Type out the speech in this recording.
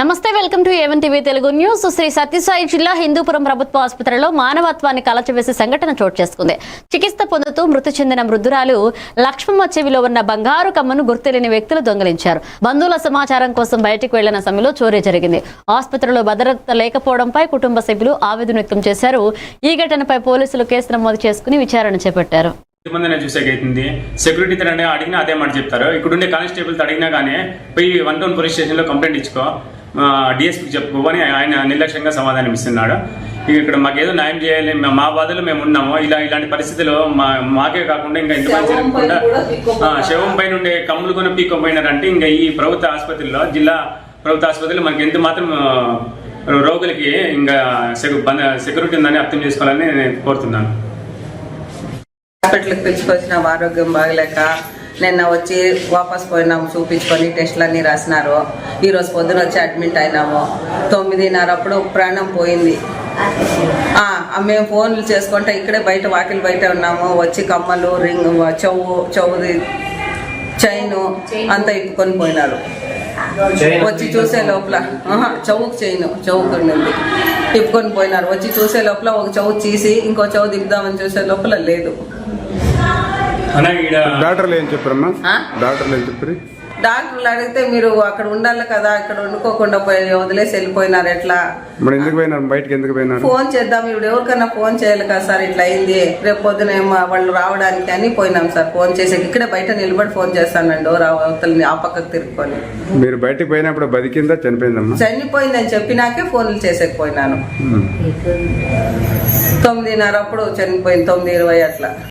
నమస్తే welcome to A one TV Telugu news. Shri Sathyasai జిల్లా హిందూపురం ప్రభుత్వ ఆసుపత్రిలో మానవత్వాన్ని కలచివేసే సంఘటన చోటు చేసుకుంది. చికిత్స పొందుతూ మృతి చెందిన మృదురాలు లక్ష్మమ్మ చెవిలో ఉన్న బంగారు కమ్మను గుర్తులేని వ్యక్తులు దొంగిలించారు. బంధువుల సమాచారం కోసం బయటికి వెళ్ళిన సమయంలో చోరీ జరిగింది. ఆసుపత్రిలో భద్రత లేకపోవడంపై కుటుంబ సభ్యులు ఆవేదన వ్యక్తం చేశారు. ఈ ఘటనపై పోలీసులు కేసు నమోదు చేసుకుని విచారణ చేపట్టారు. మందినే చూసేకైతుంది సెక్యూరిటీ తరని అడిగినా అదే మాట చెప్తారు. ఇక్కడుండే కానిస్టేబుల్ అడిగినా కానీ పోయి వన్ టౌన్ పోలీస్ స్టేషన్లో కంప్లైంట్ ఇచ్చుకో. డిఎస్పీకి చెప్పుకో అని ఆయన నిర్లక్ష్యంగా సమాధానం ఇస్తున్నాడు. ఇక ఇక్కడ మాకు ఏదో న్యాయం చేయాలి మా- బాధలు మేము ఉన్నాము. ఇలా ఇలాంటి పరిస్థితుల్లో మా మాకే కాకుండా ఇంకా ఇంతమంది జరగకుండా ఆ, శవం పైన ఉండే కమ్ములు కొని పీక్కపోయినారంటే ఇంకా ఈ ప్రభుత్వ ఆసుపత్రిలో జిల్లా ప్రభుత్వ ఆసుపత్రిలో మనకి ఎంత మాత్రం రోగులకి ఇంకా సెక్యూ- బంద- సెక్యూరిటీ ఉందని అర్థం చేసుకోవాలని నేను కోరుతున్నాను. హాస్పిటల్కి పిలుచుకొచ్చినాం ఆరోగ్యం బాగలేక నిన్న వచ్చి వాపస్ పోయినాము చూపించుకొని టెస్టులు అన్నీ రాసినారు ఈరోజు పొద్దున వచ్చి అడ్మిట్ అయినాము. తొమ్మిదిన్నర అప్పుడు ప్రాణం పోయింది. మేము ఫోన్లు చేసుకుంటే ఇక్కడే బయట వాకిలి బయట ఉన్నాము. వచ్చి కమ్మలు రింగ్ చెవు చెవుది చైను అంతా ఇప్పుకొని పోయినారు. వచ్చి చూసే లోపల చౌక్ చేయను చౌక్ ఉన్నది తిప్పుకొని పోయినారు. వచ్చి చూసే లోపల ఒక చౌక్ తీసి ఇంకో చౌ దిగుదామని చూసే లోపల లేదు. డాక్టర్లు ఏం చెప్పారమ్మా? డాక్టర్లు ఏం చెప్పారు? డాక్టర్లు అడిగితే మీరు అక్కడ ఉండాలి కదా ఇక్కడ వండుకోకుండా పోయి వదిలేసి వెళ్ళిపోయినారు ఎట్లా? మరి ఎందుకు పోయినారు? బయటకి ఎందుకు పోయినారు? ఫోన్ చేద్దాం ఇప్పుడు ఎవరికైనా ఫోన్ చేయాలి కదా సార్ ఇట్లా అయింది. రేపు పొద్దున వాళ్ళు రావడానికి అని పోయినాం సార్ ఫోన్ చేసి ఇక్కడే బయట నిలబడి ఫోన్ చేస్తానండి డోర్ అవతలని ఆ పక్కకు తిరుక్కొని. మీరు బయటకు పోయినప్పుడు బతికిందా చనిపోయిందమ్మా? చనిపోయిందని చెప్పినాకే ఫోన్లు చేసేకపోయినాను. తొమ్మిదిన్నర అప్పుడు చనిపోయింది తొమ్మిది ఇరవై అట్లా.